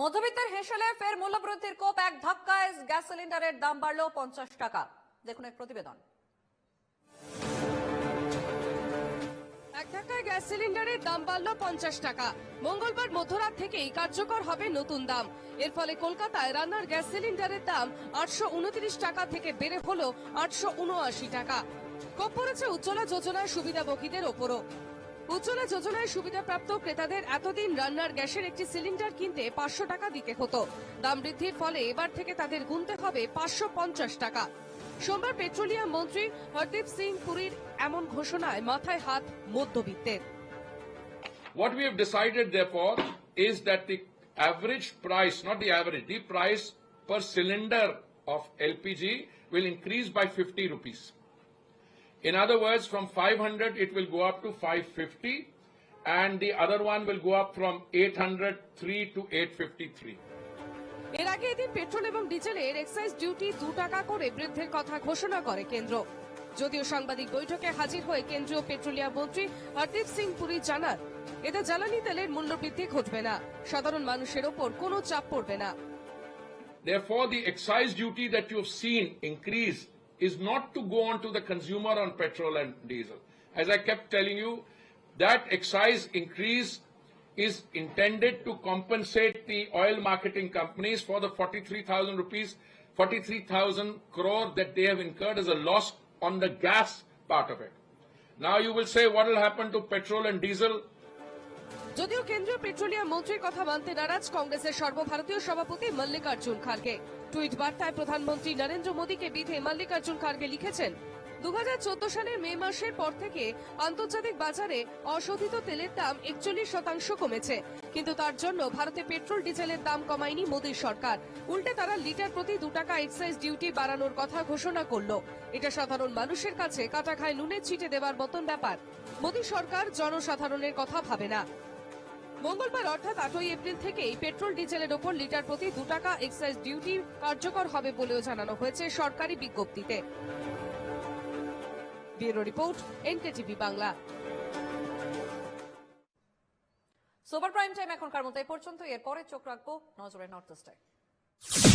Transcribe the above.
মধ্যবিত্তের হেসেলে ফের মূল্যবৃদ্ধির কোপ, এক ধাক্কায় গ্যাস সিলিন্ডারের দাম বাড়লো পঞ্চাশ টাকা। দেখুন এক প্রতিবেদন। এক ধাক্কায় গ্যাস সিলিন্ডারের দাম বাড়ল পঞ্চাশ টাকা। মঙ্গলবার মধ্যরাত থেকেই কার্যকর হবে নতুন দাম। এর ফলে কলকাতায় রান্নার গ্যাস সিলিন্ডারের দাম আটশো উনত্রিশ টাকা থেকে বেড়ে হল আটশো উনআশি টাকা। কোপ পড়েছে উজ্জ্বলা যোজনার সুবিধাভোগীদের ওপরও। উজ্জ্বলা যোজনায় সুবিধাপ্রাপ্ত ক্রেতাদের এতদিন রান্নার গ্যাসের একটি সিলিন্ডার কিনতে পাঁচশো টাকা দিতে হতো। দাম বৃদ্ধির ফলে এবার থেকে তাদের গুনতে হবে পাঁচশো পঞ্চাশ টাকা। সোমবার পেট্রোলিয়াম মন্ত্রী হরদীপ সিং পুরীর এমন ঘোষণায় মাথায় হাত মধ্যবিত্তের। What we have decided, therefore, is that the average price, not the average, the price per cylinder of LPG will increase by 50 rupees. In other words, from 500 it will go up to 550 and the other one will go up from 803 to 853. এর আগে এদিন petrol এবং ডিজেলের excise duty দু টাকা করে বৃদ্ধির কথা ঘোষণা করে কেন্দ্র। যদিও সাংবাদিক বৈঠকে হাজির হয়ে কেন্দ্রীয় পেট্রোলিয়াম মন্ত্রী হরদীপ সিং পুরী জানান এতে জ্বালানি তেলের মূল্যবৃদ্ধি ঘটবে না। সাধারণ মানুষের ওপর কোনো চাপ পড়বে না। Therefore, the excise duty that you have seen increase is not to go on to the consumer on petrol and diesel. As I kept telling you, that excise increase is intended to compensate the oil marketing companies for the 43,000 rupees, 43,000 crore that they have incurred as a loss on the gas part of it. Now you will say, what will happen to petrol and diesel? যদিও কেন্দ্রীয় petroleum মন্ত্রীর কথা মানতে নারাজ কংগ্রেসের সর্বভারতীয় সভাপতি Mallikarjun Kharge. Tweet বার্তায় প্রধানমন্ত্রী নরেন্দ্র মোদীকে বিধে মল্লিকার্জুন খার্গে লিখেছেন দু সালের মে মাসের পর থেকে আন্তর্জাতিক বাজারে অশোধিত তেলের দাম একচল্লিশ শতাংশ কমেছে। কিন্তু তার জন্য ভারতে পেট্রোল, ডিজেলের দাম কমায়নি মোদীর সরকার। উল্টে তারা লিটার প্রতি দু টাকা এক্সাইজ ডিউটি বাড়ানোর কথা ঘোষণা করল। এটা সাধারণ মানুষের কাছে কাটা খায় নুনের ছিটে দেওয়ার মতন ব্যাপার। মোদী সরকার জনসাধারণের কথা ভাবে না। মঙ্গলবার অর্থাৎ আটই এপ্রিল থেকেই পেট্রোল, ডিজেলের ওপর লিটার প্রতি দু টাকা এক্সাইজ ডিউটি কার্যকর হবে বলেও জানানো হয়েছে সরকারি বিজ্ঞপ্তিতে। Report, NKTV Bangla. Super prime time এখনকার মতো এ পর্যন্ত এরপরে চোখ রাখব নজরে নর্থ ইস্টে।